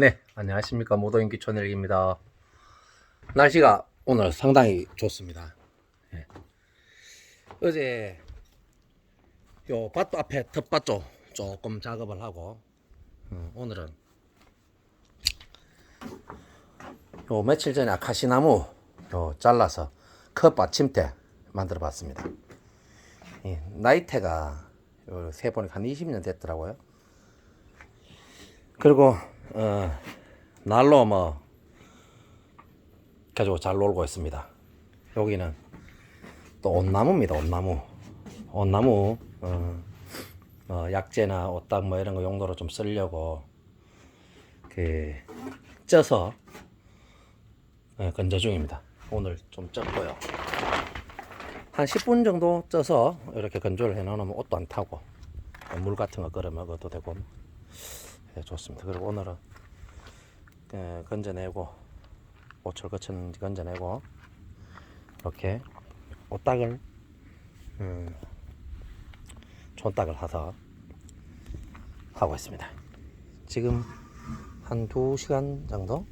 네, 안녕하십니까. 모도인기 천일기입니다. 날씨가 오늘 상당히 좋습니다. 예. 어제 요밭 앞에 텃밭 쪽 조금 작업을 하고 어, 오늘은 요 며칠 전에 아카시나무 요 잘라서 컵 받침대 만들어 봤습니다. 예, 나이테가 요 세보니까 한 20년 됐더라고요. 그리고 어, 날로 뭐 가지고 잘 놀고 있습니다. 여기는 또 온나무입니다. 온나무. 온나무 어, 어, 약재나 옷딱 뭐 이런 거 용도로 좀 쓰려고 그 쪄서 어, 건조 중입니다. 오늘 좀 쪘고요. 한 10분 정도 쪄서 이렇게 건조를 해 놓으면 옷도 안 타고 물 같은 거 끓여 먹어도 되고 예, 좋습니다. 그리고 오늘은 예, 건져내고 옷을 거치는 건져내고 이렇게 옷딱을 음, 촌딱을 하서 하고 있습니다. 지금 한 2시간 정도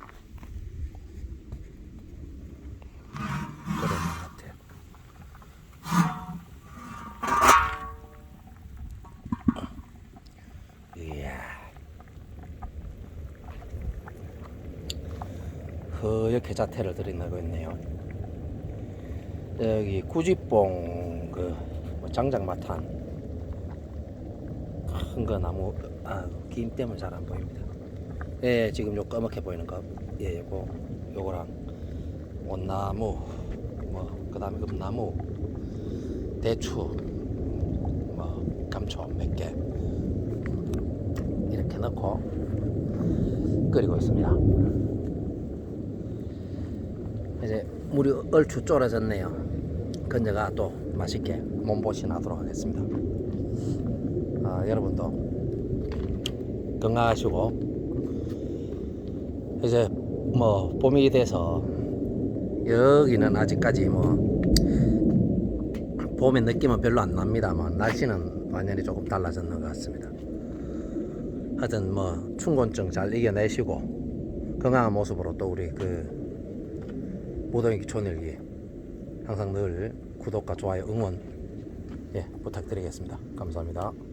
허옇게 자태를 들이내고 있네요. 여기 구지뽕 그뭐 장작마탄 큰 거 나무 아 김 때문에 잘 안 보입니다. 예, 지금 요 까맣게 보이는 거, 예, 요거 요거랑 온나무 뭐 그다음에 금나무 대추 뭐 감초 몇 개 이렇게 넣고 끓이고 있습니다. 이제 물이 얼추 쫄아졌네요. 건져가 또 맛있게 몸보신 하도록 하겠습니다. 아, 여러분도 건강하시고 이제 뭐 봄이 돼서 여기는 아직까지 뭐 봄의 느낌은 별로 안 납니다만 날씨는 완전히 조금 달라졌는 것 같습니다. 하여튼 뭐 충곤증 잘 이겨내시고 건강한 모습으로 또 우리 그 모동이 촌일기 항상 늘 구독과 좋아요 응원 예 부탁드리겠습니다. 감사합니다.